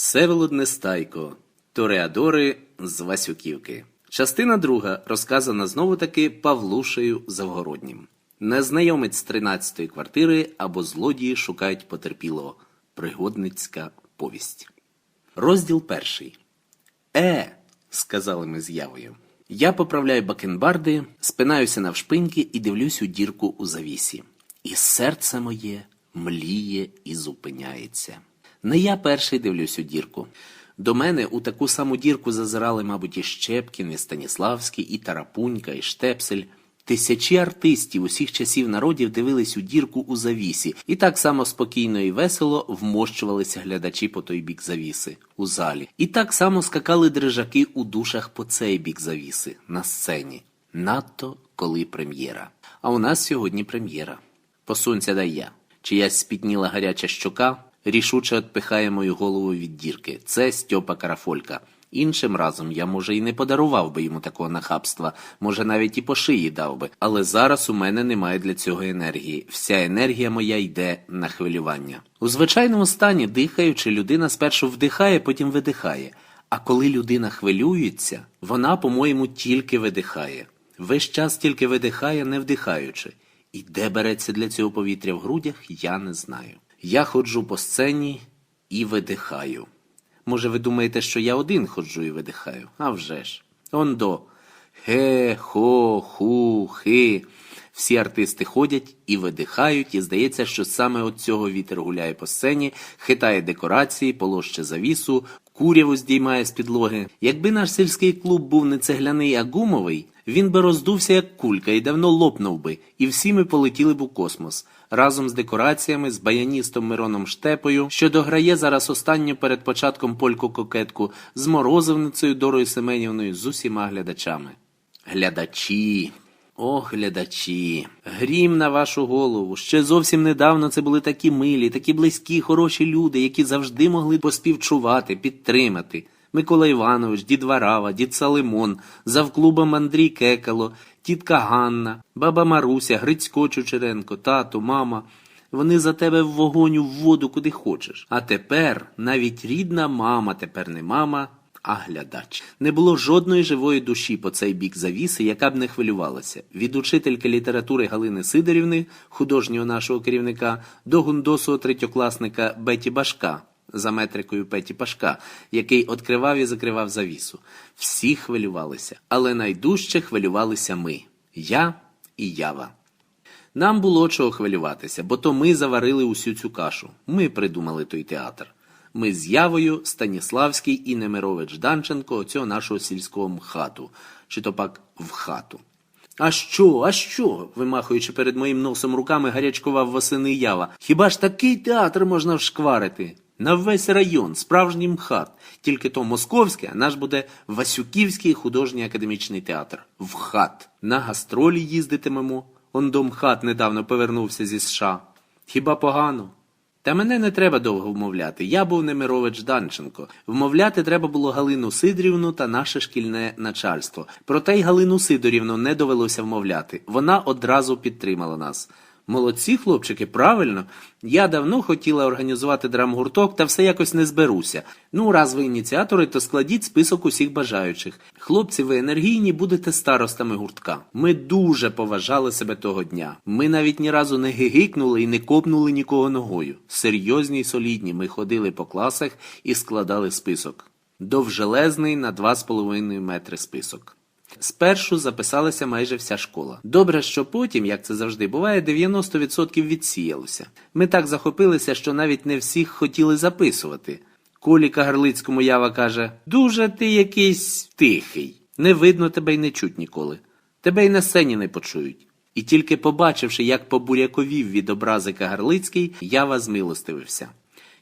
Всеволод Нестайко. Тореадори з Васюківки. Частина друга розказана знову таки Павлушею Завгороднім. Незнайомець з 13-ї квартири або злодії шукають потерпілого. Пригодницька повість. Розділ перший. Е, сказали ми з явою. Я поправляю бакенбарди, спинаюся навшпиньки і дивлюсь у дірку у завісі. І серце моє мліє і зупиняється. Не я перший дивлюсь у дірку. До мене у таку саму дірку зазирали, мабуть, і Щепкін, і Станіславський, і Тарапунька, і Штепсель. Тисячі артистів усіх часів народів дивились у дірку у завісі, і так само спокійно і весело вмощувалися глядачі по той бік завіси у залі. І так само скакали дрижаки у душах по цей бік завіси на сцені. Надто коли прем'єра. А у нас сьогодні прем'єра. Посунься дай я. Чиясь спітніла гаряча щока, рішуче отпихає мою голову від дірки. Це Стьопа Карафолька. Іншим разом я, може, і не подарував би йому такого нахабства, може, навіть і по шиї дав би, але зараз у мене немає для цього енергії. Вся енергія моя йде на хвилювання. У звичайному стані, дихаючи, людина спершу вдихає, потім видихає. А коли людина хвилюється, вона, по-моєму, тільки видихає. Весь час тільки видихає, не вдихаючи. І де береться для цього повітря в грудях, я не знаю. Я ходжу по сцені і видихаю. Може, ви думаєте, що я один ходжу і видихаю? А вже ж. Ондо. Хе, хо, ху, хи. Всі артисти ходять і видихають, і здається, що саме от цього вітер гуляє по сцені, хитає декорації, полоще завісу, куряву здіймає з підлоги. Якби наш сільський клуб був не цегляний, а гумовий, він би роздувся як кулька і давно лопнув би, і всі ми полетіли б у космос разом з декораціями, з баяністом Мироном Штепою, що дограє зараз останню перед початком польку кокетку, з морозивницею Дорою Семенівною, з усіма глядачами. Глядачі. О, глядачі, грім на вашу голову. Ще зовсім недавно це були такі милі, такі близькі, хороші люди, які завжди могли поспівчувати, підтримати. Микола Іванович, дід Варава, дід Салимон, завклубом Андрій Кекало, тітка Ганна, баба Маруся, Грицько Чучеренко, тато, мама. Вони за тебе в вогонь у воду куди хочеш. А тепер навіть рідна мама тепер не мама, а глядач. Не було жодної живої душі по цей бік завіси, яка б не хвилювалася. Від учительки літератури Галини Сидорівни, художнього нашого керівника, до гундосого третьокласника Беті Башка за метрикою Петі Пашка, який відкривав і закривав завісу. Всі хвилювалися, але найдужче хвилювалися ми я і Ява. Нам було чого хвилюватися, бо то ми заварили усю цю кашу. Ми придумали той театр. Ми з Явою, Станіславський і Немирович Данченко, оцього нашого сільського мхату, чи то пак в хату. А що, а що? вимахуючи перед моїм носом руками, гарячкував восени Ява. Хіба ж такий театр можна вшкварити? На весь район, справжній МХАТ. Тільки то московський, а наш буде Васюківський художній академічний театр. В хат. На гастролі їздитимемо. Он до МХАТ недавно повернувся зі США. Хіба погано? Та мене не треба довго вмовляти. Я був Немирович Данченко. Вмовляти треба було Галину Сидорівну та наше шкільне начальство. Проте й Галину Сидорівну не довелося вмовляти. Вона одразу підтримала нас. Молодці, хлопчики, правильно. Я давно хотіла організувати драмгурток, та все якось не зберуся. Ну, раз ви ініціатори, то складіть список усіх бажаючих. Хлопці, ви енергійні, будете старостами гуртка. Ми дуже поважали себе того дня. Ми навіть ні разу не гигикнули і не копнули нікого ногою. Серйозні й солідні. Ми ходили по класах і складали список. Довжелезний на 2,5 метри список. Спершу записалася майже вся школа. Добре, що потім, як це завжди буває, 90% відсіялося. Ми так захопилися, що навіть не всіх хотіли записувати. Колі Кагарлицькому ява каже: Дуже ти якийсь тихий. Не видно тебе й не чуть ніколи. Тебе й на сцені не почують. І тільки побачивши, як побуряковів від образи Кагарлицький, ява змилостивився.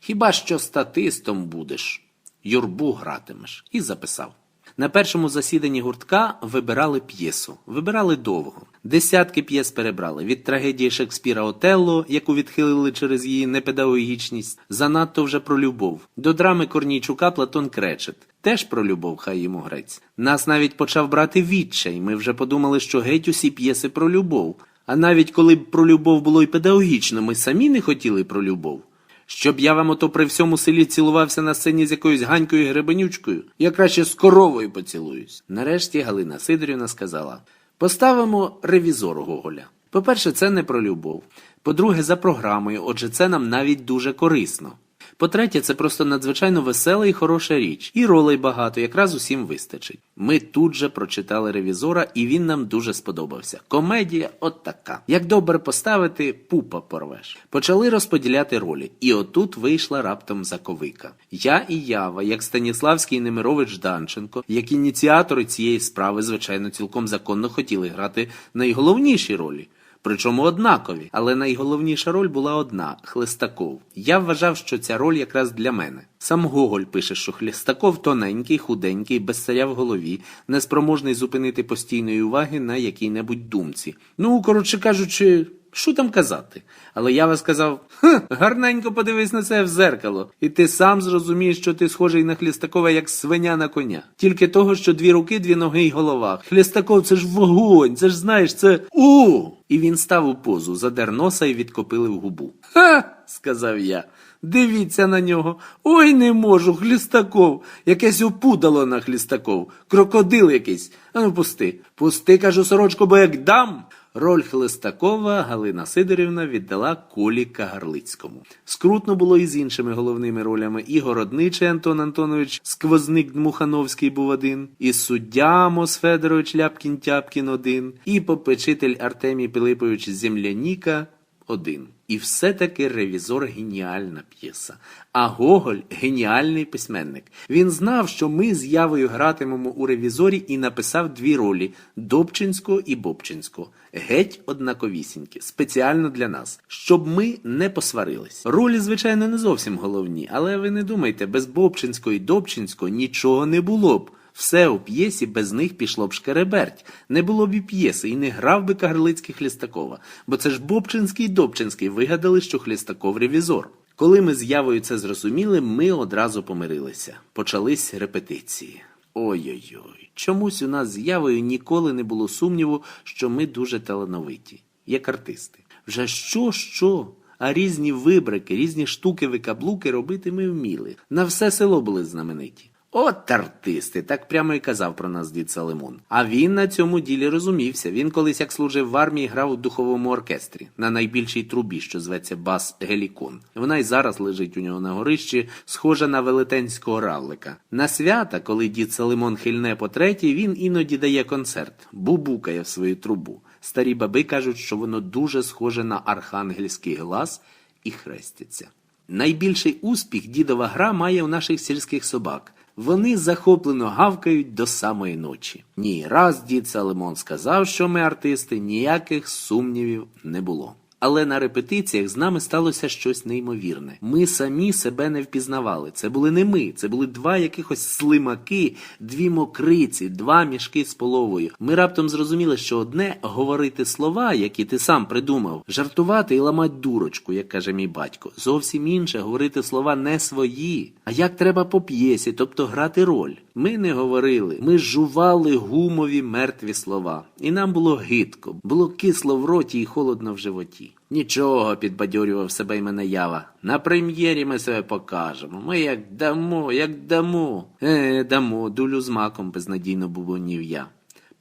Хіба що статистом будеш? Юрбу гратимеш. І записав. На першому засіданні гуртка вибирали п'єсу. Вибирали довго. Десятки п'єс перебрали від трагедії Шекспіра Отелло, яку відхилили через її непедагогічність, занадто вже про любов, до драми Корнійчука Платон Кречет. Теж про любов, хай йому грець. Нас навіть почав брати відчай. Ми вже подумали, що геть усі п'єси про любов. А навіть коли б про любов було й педагогічно, ми самі не хотіли про любов. Щоб я вам ото при всьому селі цілувався на сцені з якоюсь ганькою гребенючкою, я краще з коровою поцілуюсь. Нарешті Галина Сидорівна сказала: поставимо ревізору Гоголя. По-перше, це не про любов. По-друге, за програмою, отже, це нам навіть дуже корисно. По-третє, це просто надзвичайно весела і хороша річ, і ролей багато, якраз усім вистачить. Ми тут же прочитали ревізора, і він нам дуже сподобався. Комедія от така. Як добре поставити, пупа порвеш. Почали розподіляти ролі, і отут вийшла раптом заковика. Я і Ява, як Станіславський і Немирович Данченко, як ініціатори цієї справи, звичайно, цілком законно хотіли грати найголовніші ролі. Причому однакові, але найголовніша роль була одна Хлестаков. Я вважав, що ця роль якраз для мене. Сам Гоголь пише, що Хлестаков тоненький, худенький, без царя в голові, неспроможний зупинити постійної уваги на якій-небудь думці. Ну, коротше кажучи, що там казати? Але я вас сказав: Ха, гарненько подивись на це в зеркало, і ти сам зрозумієш, що ти схожий на Хлістакова, як свиня на коня. Тільки того, що дві руки, дві ноги й голова. Хлістаков, це ж вогонь, це ж знаєш, це у. І він став у позу, задер носа і відкопилив губу. Ха. сказав я. Дивіться на нього. Ой, не можу, Хлістаков. Якесь опудало на Хлістаков. Крокодил якийсь. Ану, пусти. Пусти, кажу, сорочку, бо як дам. Роль Хлестакова Галина Сидорівна віддала Колі Кагарлицькому. Скрутно було і з іншими головними ролями. І городничий Антон Антонович Сквозник Дмухановський був один, і суддя Мос Федорович Ляпкін-Тяпкін один, і попечитель Артемій Пилипович Земляніка один. І все-таки ревізор геніальна п'єса. А Гоголь геніальний письменник. Він знав, що ми з Явою гратимемо у ревізорі і написав дві ролі Добчинського і Бобчинського. Геть однаковісінькі, спеціально для нас, щоб ми не посварились. Ролі, звичайно, не зовсім головні, але ви не думайте, без Бобчинського і Добчинського нічого не було б. Все у п'єсі без них пішло б шкереберть. Не було б і п'єси, і не грав би Кагарлицький Хлістакова. Бо це ж Бобчинський і Добчинський вигадали, що Хлістаков ревізор. Коли ми з Явою це зрозуміли, ми одразу помирилися. Почались репетиції. Ой-ой-ой. Чомусь у нас з Явою ніколи не було сумніву, що ми дуже талановиті, як артисти. Вже що, що? А різні вибрики, різні штуки-викаблуки робити ми вміли. На все село були знамениті. От артисти, так прямо і казав про нас дід Салимон. А він на цьому ділі розумівся. Він колись як служив в армії, грав у духовому оркестрі на найбільшій трубі, що зветься Бас Гелікон. Вона й зараз лежить у нього на горищі, схожа на велетенського равлика. На свята, коли дід Салимон хильне по третій, він іноді дає концерт, бубукає в свою трубу. Старі баби кажуть, що воно дуже схоже на архангельський глас і хреститься. Найбільший успіх дідова гра має у наших сільських собак. Вони захоплено гавкають до самої ночі. Ні, раз дід Салимон сказав, що ми артисти, ніяких сумнівів не було. Але на репетиціях з нами сталося щось неймовірне. Ми самі себе не впізнавали. Це були не ми, це були два якихось слимаки, дві мокриці, два мішки з половою. Ми раптом зрозуміли, що одне говорити слова, які ти сам придумав, жартувати і ламать дурочку, як каже мій батько. Зовсім інше говорити слова не свої. А як треба по п'єсі, тобто грати роль. Ми не говорили, ми жували гумові мертві слова. І нам було гидко, було кисло в роті і холодно в животі. Нічого, підбадьорював себе й мене ява. На прем'єрі ми себе покажемо. Ми як дамо, як дамо. Е, дамо, дулю з маком безнадійно бубонів я.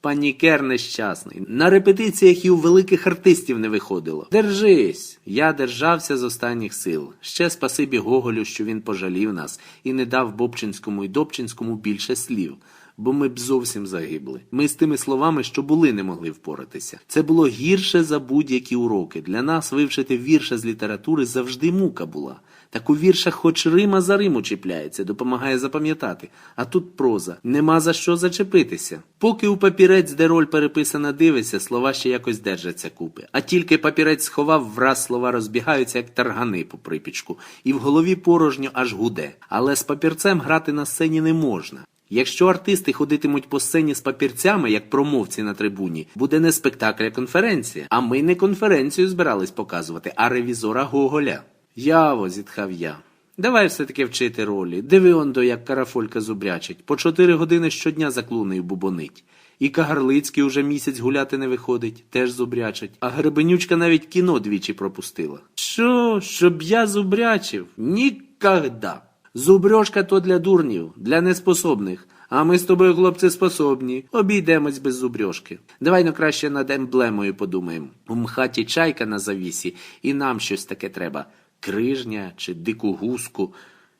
Панікер нещасний. На репетиціях і у великих артистів не виходило. Держись! Я держався з останніх сил. Ще спасибі Гоголю, що він пожалів нас і не дав Бобчинському і Добчинському більше слів. Бо ми б зовсім загибли. Ми з тими словами, що були, не могли впоратися. Це було гірше за будь-які уроки. Для нас вивчити вірша з літератури завжди мука була. Так у віршах хоч Рима за Риму чіпляється, допомагає запам'ятати. А тут проза. Нема за що зачепитися. Поки у папірець, де роль переписана, дивишся, слова ще якось держаться купи. А тільки папірець сховав, враз слова розбігаються, як таргани по припічку, і в голові порожньо аж гуде. Але з папірцем грати на сцені не можна. Якщо артисти ходитимуть по сцені з папірцями, як промовці на трибуні, буде не спектакль, а конференція. А ми не конференцію збирались показувати, а ревізора Гоголя. Яво, зітхав я. Давай все-таки вчити ролі. Диви он до, як карафолька зубрячить. По чотири години щодня за клунею бубонить. І Кагарлицький уже місяць гуляти не виходить, теж зубрячить. А Гребенючка навіть кіно двічі пропустила. Що, щоб я зубрячив? Нікогда. Зубрьошка то для дурнів, для неспособних. А ми з тобою, хлопці, способні. Обійдемось без зубрьошки. Давай ну краще над емблемою подумаємо. У мхаті чайка на завісі, і нам щось таке треба. Крижня, чи дику гуску,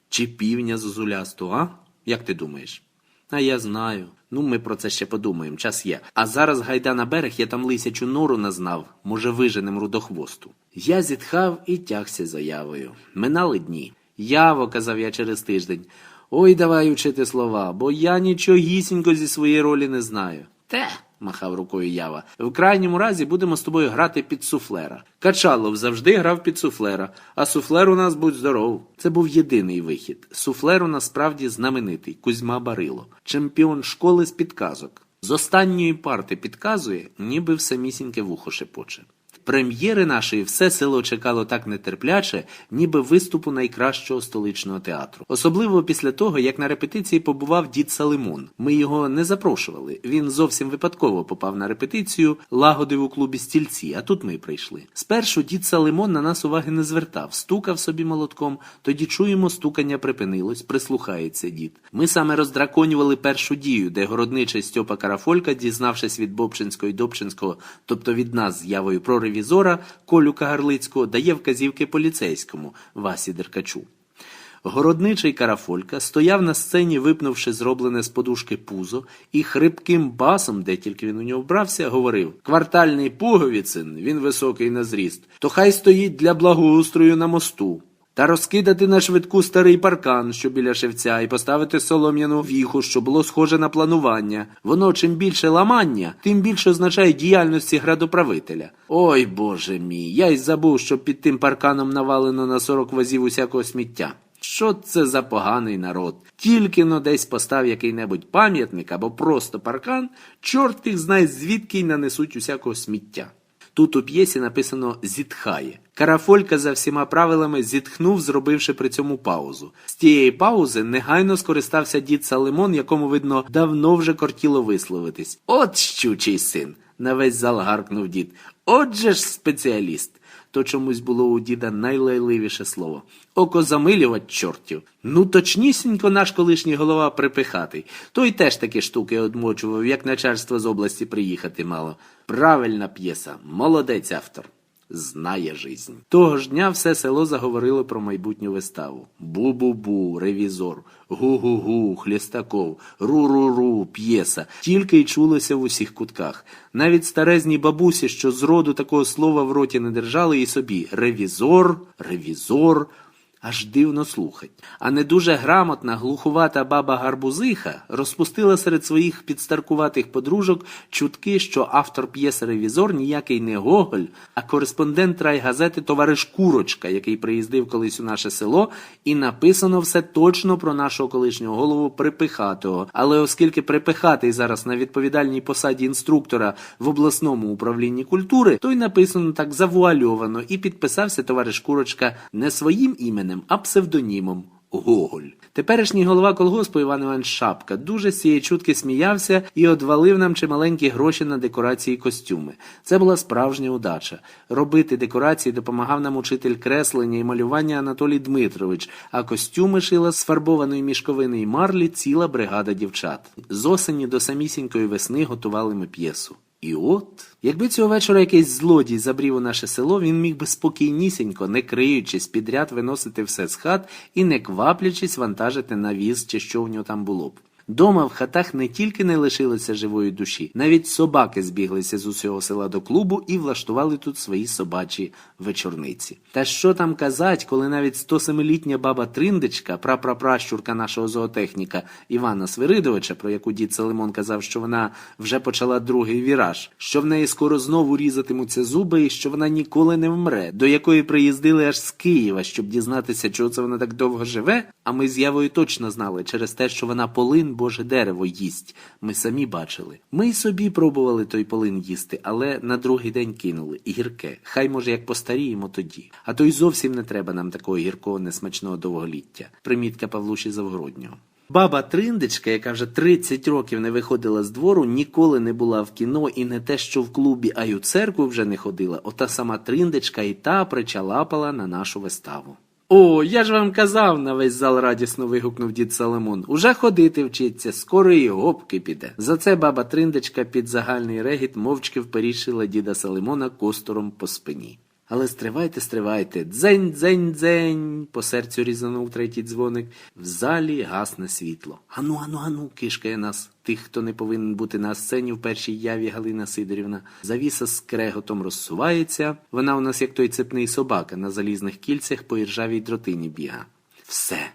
чи півня зозулясту, а? Як ти думаєш? А я знаю. Ну, ми про це ще подумаємо, час є. А зараз гайда на берег, я там лисячу нору назнав, може, виженем рудохвосту. Я зітхав і тягся заявою. Минали дні. Яво, казав я через тиждень. Ой, давай учити слова, бо я нічогісінько зі своєї ролі не знаю. Те, махав рукою Ява. В крайньому разі будемо з тобою грати під суфлера. Качалов завжди грав під суфлера, а суфлер у нас будь здоров. Це був єдиний вихід. Суфлер у нас справді знаменитий Кузьма Барило, чемпіон школи з підказок. З останньої парти підказує, ніби в самісіньке вухо шепоче. Прем'єри нашої все село чекало так нетерпляче, ніби виступу найкращого столичного театру. Особливо після того, як на репетиції побував дід Салимон. Ми його не запрошували. Він зовсім випадково попав на репетицію, лагодив у клубі стільці, а тут ми прийшли. Спершу дід Салимон на нас уваги не звертав, стукав собі молотком, тоді чуємо, стукання припинилось, прислухається дід. Ми саме роздраконювали першу дію, де городничий Стьопа Карафолька, дізнавшись від Бобчинського і Добчинського, тобто від нас з явою про ревізора Колю Кагарлицького, дає вказівки поліцейському Васі Деркачу. Городничий Карафолька стояв на сцені, випнувши зроблене з подушки пузо, і хрипким басом, де тільки він у нього вбрався, говорив Квартальний Пуговіцин, він високий на зріст, то хай стоїть для благоустрою на мосту. Та розкидати на швидку старий паркан, що біля шевця, і поставити солом'яну віху, що було схоже на планування. Воно чим більше ламання, тим більше означає діяльності градоправителя. Ой Боже мій, я й забув, що під тим парканом навалено на 40 возів усякого сміття. Що це за поганий народ? Тільки но десь постав який-небудь пам'ятник або просто паркан, чорт їх знає звідки й нанесуть усякого сміття. Тут у п'єсі написано зітхає. Карафолька за всіма правилами зітхнув, зробивши при цьому паузу. З тієї паузи негайно скористався дід Салимон, якому, видно, давно вже кортіло висловитись. От щучий син! на весь зал гаркнув дід. Отже ж спеціаліст. То чомусь було у діда найлайливіше слово. Око замилювать чортів. Ну точнісінько наш колишній голова припихатий. Той теж такі штуки одмочував, як начальство з області приїхати мало. Правильна п'єса, молодець автор. Знає жизнь. Того ж дня все село заговорило про майбутню виставу. Бу-бу-бу, ревізор, гу-гу-гу, хлістаков, ру-ру-ру, п'єса. Тільки й чулося в усіх кутках. Навіть старезні бабусі, що зроду такого слова в роті не держали, і собі ревізор, ревізор. Аж дивно слухать. А не дуже грамотна, глухувата баба Гарбузиха розпустила серед своїх підстаркуватих подружок чутки, що автор п'єси Ревізор ніякий не Гоголь, а кореспондент райгазети товариш Курочка, який приїздив колись у наше село, і написано все точно про нашого колишнього голову Припихатого. Але оскільки Припихатий зараз на відповідальній посаді інструктора в обласному управлінні культури, то й написано так завуальовано, і підписався товариш Курочка не своїм іменем, а псевдонімом. Гоголь. Теперішній голова колгоспу Іван Іванович Шапка дуже з цієї чутки сміявся і одвалив нам чималенькі гроші на декорації і костюми. Це була справжня удача. Робити декорації допомагав нам учитель креслення і малювання Анатолій Дмитрович, а костюми шила з фарбованої мішковини і марлі ціла бригада дівчат. З осені до самісінької весни готували ми п'єсу. І от, якби цього вечора якийсь злодій забрів у наше село, він міг би спокійнісінько, не криючись, підряд виносити все з хат і не кваплячись вантажити на віз чи що в нього там було б. Дома в хатах не тільки не лишилося живої душі, навіть собаки збіглися з усього села до клубу і влаштували тут свої собачі вечорниці. Та що там казать, коли навіть 107-літня баба Триндечка, прапрапращурка нашого зоотехніка Івана Свиридовича, про яку дід Салимон казав, що вона вже почала другий віраж, що в неї скоро знову різатимуться зуби, і що вона ніколи не вмре, до якої приїздили аж з Києва, щоб дізнатися, чого це вона так довго живе. А ми з Явою точно знали через те, що вона полин Боже дерево їсть. Ми самі бачили. Ми й собі пробували той полин їсти, але на другий день кинули. І гірке. Хай може як постаріємо тоді. А то й зовсім не треба нам такого гіркого несмачного довголіття. Примітка Павлуші Завгороднього. Баба Триндечка, яка вже 30 років не виходила з двору, ніколи не була в кіно і не те, що в клубі, а й у церкву вже не ходила. Ота сама Триндечка і та причалапала на нашу виставу. О, я ж вам казав, на весь зал радісно вигукнув дід Соломон. Уже ходити вчиться, скоро і гопки піде. За це баба Триндечка під загальний регіт мовчки вперішила діда Соломона костором по спині. Але стривайте, стривайте. Дзень, дзень, дзень. По серцю різанув третій дзвоник. В залі гасне світло. Ану, ану, ану, кишкає нас. Тих, хто не повинен бути на сцені в першій яві Галина Сидорівна. Завіса з креготом розсувається. Вона у нас як той цепний собака на залізних кільцях по іржавій дротині біга. Все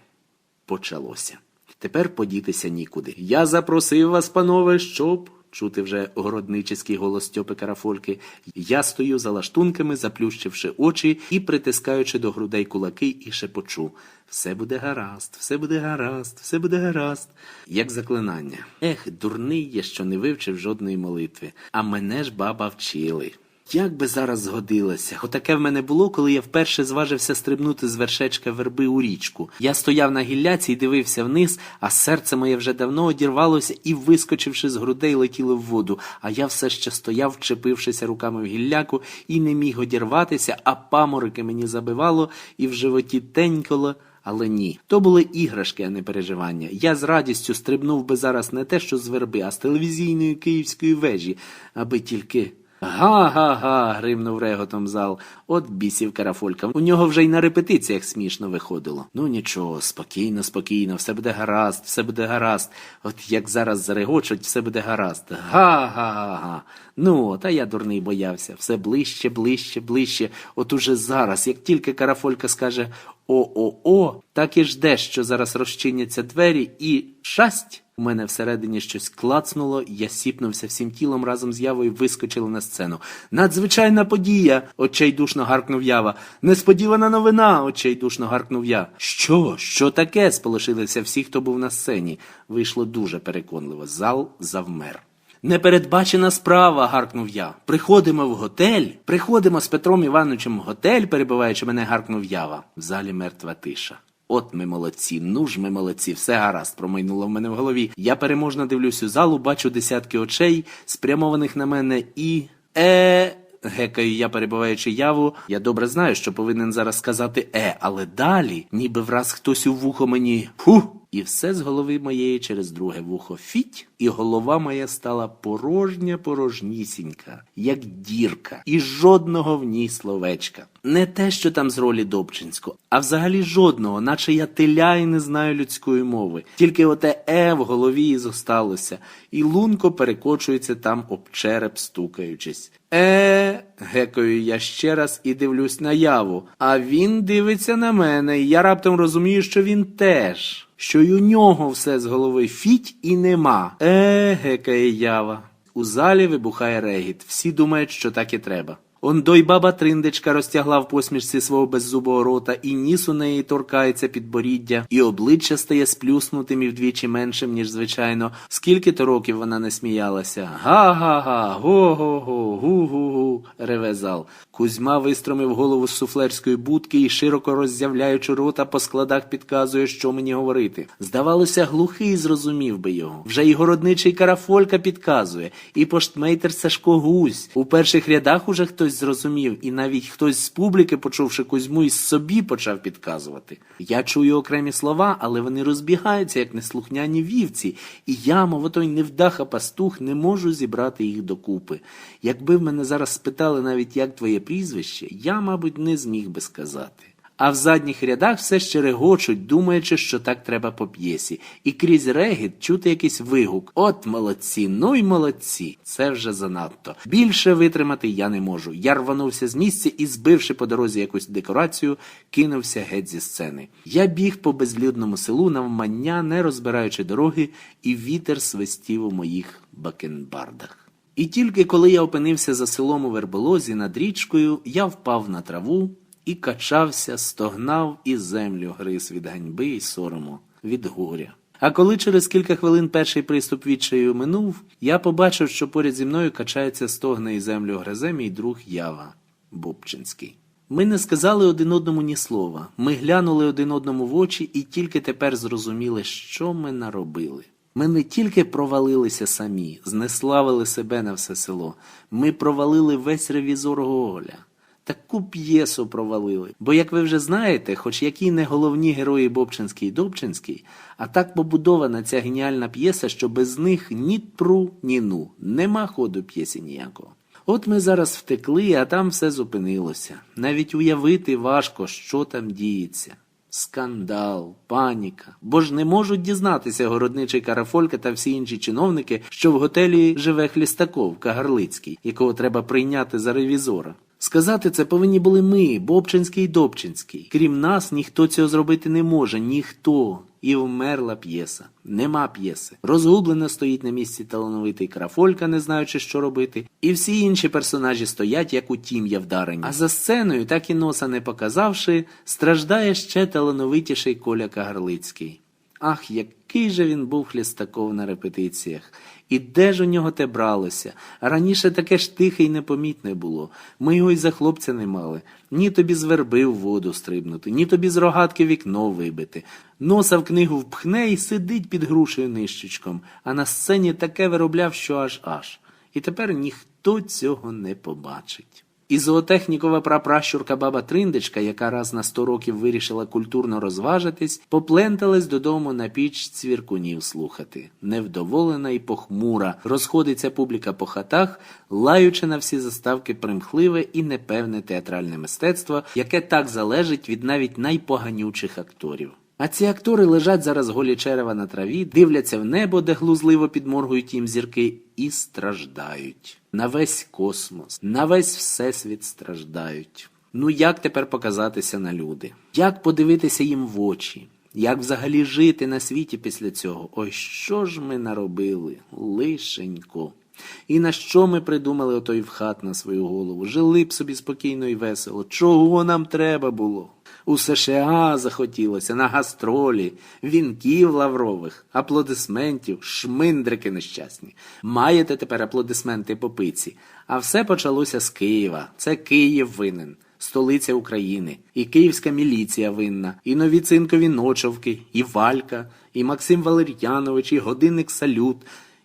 почалося. Тепер подітися нікуди. Я запросив вас, панове, щоб. Чути вже городничий голос Стьопи Карафольки. Я стою за лаштунками, заплющивши очі і притискаючи до грудей кулаки, і шепочу. Все буде гаразд, все буде гаразд, все буде гаразд. Як заклинання. Ех, дурний я, що не вивчив жодної молитви. А мене ж баба вчили. Як би зараз згодилося. Отаке в мене було, коли я вперше зважився стрибнути з вершечка верби у річку. Я стояв на гілляці і дивився вниз, а серце моє вже давно одірвалося і, вискочивши з грудей, летіло в воду. А я все ще стояв, вчепившися руками в гілляку, і не міг одірватися, а памороки мені забивало, і в животі тенькало. Але ні, то були іграшки, а не переживання. Я з радістю стрибнув би зараз не те, що з верби, а з телевізійної київської вежі, аби тільки. Га-га-га. гримнув реготом зал. От бісів карафолька. У нього вже й на репетиціях смішно виходило. Ну нічого, спокійно, спокійно, все буде гаразд, все буде гаразд. От як зараз зарегочуть, все буде гаразд. Га-га-га. Ну, та я дурний боявся. Все ближче, ближче, ближче. От уже зараз, як тільки карафолька скаже о-о-о, так і ждеш, що зараз розчиняться двері і шасть. У мене всередині щось клацнуло, я сіпнувся всім тілом разом з явою вискочили на сцену. Надзвичайна подія, очейдушно гаркнув ява. Несподівана новина, очейдушно гаркнув я. Що? Що таке? сполошилися всі, хто був на сцені. Вийшло дуже переконливо. Зал завмер. Непередбачена справа, гаркнув я. Приходимо в готель. Приходимо з Петром Івановичем в готель, перебиваючи мене, гаркнув ява. В залі мертва тиша. От ми молодці, ну ж ми молодці, все гаразд, промайнуло в мене в голові. Я переможно дивлюсь у залу, бачу десятки очей, спрямованих на мене, і. Е. Гекаю я, перебуваючи яву, я добре знаю, що повинен зараз сказати е, але далі, ніби враз хтось у вухо мені фу. І все з голови моєї через друге вухо фіть, і голова моя стала порожня, порожнісінька, як дірка, і жодного в ній словечка. Не те, що там з ролі Добчинського, а взагалі жодного, наче я теля і не знаю людської мови. Тільки оте е в голові і зосталося, і лунко перекочується там об череп, стукаючись. Е, гекаю я ще раз і дивлюсь на яву. А він дивиться на мене, і я раптом розумію, що він теж. Що й у нього все з голови фіть і нема. Е, гекає ява. У залі вибухає регіт. Всі думають, що так і треба. Ондой баба Триндечка розтягла в посмішці свого беззубого рота, і ніс у неї торкається підборіддя, і обличчя стає сплюснутим і вдвічі меншим, ніж звичайно. Скільки то років вона не сміялася. Га-га-га, го-го-го, гу-гу-гу, реве зал. Кузьма вистромив голову з суфлерської будки і, широко роззявляючи рота, по складах підказує, що мені говорити. Здавалося, глухий зрозумів би його. Вже і городничий карафолька підказує, і поштмейтер Сашко Гусь. У перших рядах уже хтось зрозумів, і навіть хтось з публіки, почувши Кузьму, і собі почав підказувати. Я чую окремі слова, але вони розбігаються, як неслухняні вівці, і я, мов отой невдаха пастух, не можу зібрати їх докупи. Якби в мене зараз спитали навіть, як твоє прізвище, я, мабуть, не зміг би сказати. А в задніх рядах все ще регочуть, думаючи, що так треба по п'єсі. І крізь регіт чути якийсь вигук. От молодці, ну й молодці. Це вже занадто. Більше витримати я не можу. Я рванувся з місця і, збивши по дорозі якусь декорацію, кинувся геть зі сцени. Я біг по безлюдному селу навмання, не розбираючи дороги, і вітер свистів у моїх бакенбардах. І тільки коли я опинився за селом у верболозі над річкою, я впав на траву і качався, стогнав і землю гриз від ганьби і сорому, від горя. А коли через кілька хвилин перший приступ відчаю минув, я побачив, що поряд зі мною качається стогне і землю гризе мій друг Ява Бубчинський. Ми не сказали один одному ні слова. Ми глянули один одному в очі і тільки тепер зрозуміли, що ми наробили. Ми не тільки провалилися самі, знеславили себе на все село. Ми провалили весь ревізор Гоголя. Таку п'єсу провалили. Бо, як ви вже знаєте, хоч які не головні герої Бобчинський і Добчинський, а так побудована ця геніальна п'єса, що без них ні пру, ні ну. Нема ходу п'єсі ніякого. От ми зараз втекли, а там все зупинилося. Навіть уявити важко, що там діється. Скандал, паніка. Бо ж не можуть дізнатися городничий Карафолька та всі інші чиновники, що в готелі живе Хлістаков Кагарлицький, якого треба прийняти за ревізора. Сказати це повинні були ми, Бобчинський і Добчинський. Крім нас, ніхто цього зробити не може, ніхто. І вмерла п'єса. Нема п'єси. Розгублено стоїть на місці талановитий Карафолька, не знаючи, що робити. І всі інші персонажі стоять, як у тім'я вдарені. А за сценою, так і носа не показавши, страждає ще талановитіший Коля Кагарлицький. Ах, який же він був хлістаков на репетиціях. І де ж у нього те бралося? Раніше таке ж тихе й непомітне було. Ми його й за хлопця не мали. Ні тобі з верби в воду стрибнути, ні тобі з рогатки вікно вибити. Носа в книгу впхне і сидить під грушею нищечком, а на сцені таке виробляв, що аж аж. І тепер ніхто цього не побачить. І зоотехнікова прапращурка баба Триндечка, яка раз на сто років вирішила культурно розважитись, попленталась додому на піч цвіркунів слухати. Невдоволена і похмура, розходиться публіка по хатах, лаючи на всі заставки примхливе і непевне театральне мистецтво, яке так залежить від навіть найпоганючих акторів. А ці актори лежать зараз голі черева на траві, дивляться в небо, де глузливо підморгують їм зірки, і страждають. На весь космос, на весь всесвіт страждають. Ну як тепер показатися на люди? Як подивитися їм в очі? Як взагалі жити на світі після цього? Ой, що ж ми наробили? Лишенько. І на що ми придумали отой вхат на свою голову? Жили б собі спокійно і весело. Чого нам треба було? У США захотілося на гастролі, вінків лаврових, аплодисментів, шминдрики нещасні. Маєте тепер аплодисменти по пиці. А все почалося з Києва. Це Київ винен, столиця України, і київська міліція винна, і нові цинкові ночовки, і Валька, і Максим Валер'янович, і годинник салют,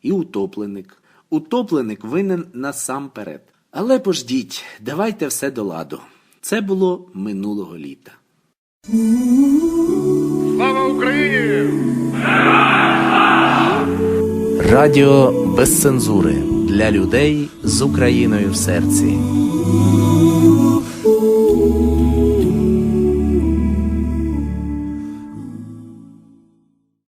і утопленик. Утопленик винен насамперед. Але пождіть, давайте все до ладу. Це було минулого літа. Слава Україні! Радіо без цензури для людей з Україною в серці.